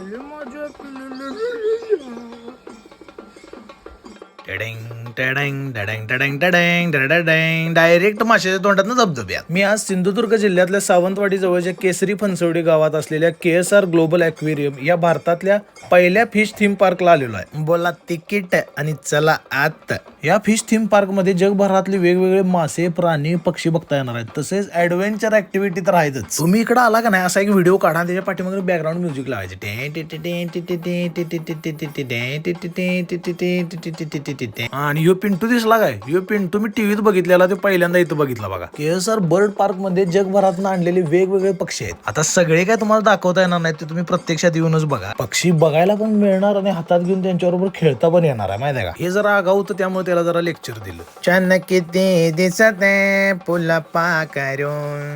आले माझ्या डायरेक्ट माशाच्या तोंडात धबधब्यात मी आज सिंधुदुर्ग जिल्ह्यातल्या सावंतवाडी जवळच्या केसरी फनसवडी गावात असलेल्या K S R global aquarium या भारतातल्या पहिल्या फिश थीम पार्कला आलेलो आहे. बोला तिकीट आणि चला आत. या फिश थीम पार्कमध्ये जगभरातले वेगवेगळे मासे प्राणी पक्षी बघता येणार आहेत तसेच ऍडव्हेंचर ऍक्टिव्हिटी तर आहेतच तुम्ही इकडे आला का नाही असा एक व्हिडिओ काढा त्याच्या पाठीमागे बॅकग्राऊंड म्युझिक लावायचे आणि यो पिंटू दिसला काय यो पिंटू मी टीव्हीत बघितलेला ते पहिल्यांदा इथं बघितला बघा केएसआर बर्ड पार्कमध्ये जगभरातून आणलेले वेगवेगळे पक्षी आहेत आता सगळे काय तुम्हाला दाखवता येणार नाही ते तुम्ही प्रत्यक्षात येऊनच बघा पक्षी बघायला पण मिळणार आणि हातात घेऊन त्यांच्याबरोबर खेळता पण येणार आहे माहिती आहे का हे जरा आगाऊ तर त्यामुळे त्याला जरा लेक्चर दिलं. छान किती दिसत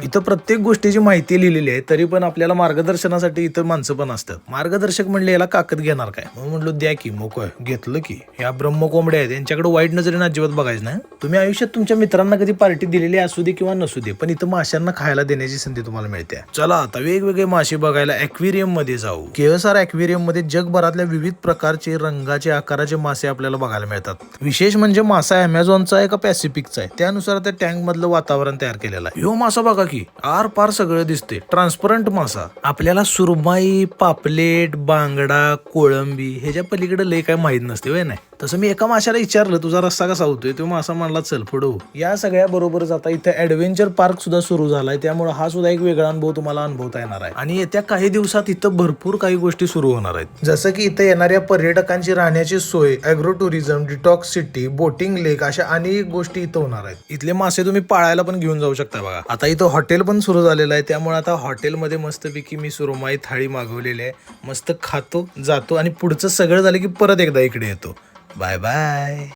इथं प्रत्येक गोष्टीची माहिती लिहिलेली आहे तरी पण आपल्याला मार्गदर्शनासाठी इथं माणसं पण असतात. मार्गदर्शक म्हणले याला काकत घेणार काय? मग म्हणलो द्या की मोक घेतलं की. ह्या ब्रह्म कोंबड्या आहेत यांच्याकडे वाईट नजरेने अजिबात बघायचं नाही. तुम्ही आयुष्यात तुमच्या मित्रांना कधी पार्टी दिलेली असू दे किंवा नसू दे पण इथं माशांना खायला देण्याची संधी तुम्हाला मिळते. चला आता वेगवेगळे मासे बघायला अक्वेरियममध्ये जाऊ. केएसआर अक्वेरियममध्ये जगभरातल्या विविध प्रकारचे रंगाचे आकाराचे मासे आपल्याला बघायला मिळतात. विशेष म्हणजे मासा अमेझॉनचा आहे का पॅसिफिकचा आहे? त्यानुसार त्या टँक मधलं वातावरण तयार केलेलं आहे. ह्यो मासा बघा की आर पार सगळं दिसते ट्रान्सपरंट मासा. आपल्याला सुरमाई पापलेट बांगडा कोळंबी ह्याच्या पलीकडे लय काय माहीत नसते वय नाही? तसं मी एका माशाला विचारलं तुझा रस्ता कसा होतोय? तो मासा म्हणला चल पुढं या सगळ्याबरोबरच आता इथे ॲडव्हेंचर पार्क सुद्धा सुरू झालाय. त्यामुळे हा सुद्धा एक वेगळा अनुभव तुम्हाला अनुभवता येणार आहे. आणि येत्या काही दिवसात इथं भरपूर काही गोष्टी सुरू होणार आहेत. जसं की इथं येणाऱ्या पर्यटकांची राहण्याची सोय agro tourism detox city boating lake अशा अनेक गोष्टी इथं होणार आहेत. इथले मासे तुम्ही पाळायला पण घेऊन जाऊ शकता बघा. आता इथं हॉटेल पण सुरू झालेलं आहे. त्यामुळे आता हॉटेलमध्ये मस्तपैकी मी सुरमाई थाळी मागवलेली आहे. मस्त खातो जातो आणि पुढचं सगळं झालं की परत एकदा इकडे येतो. 拜拜。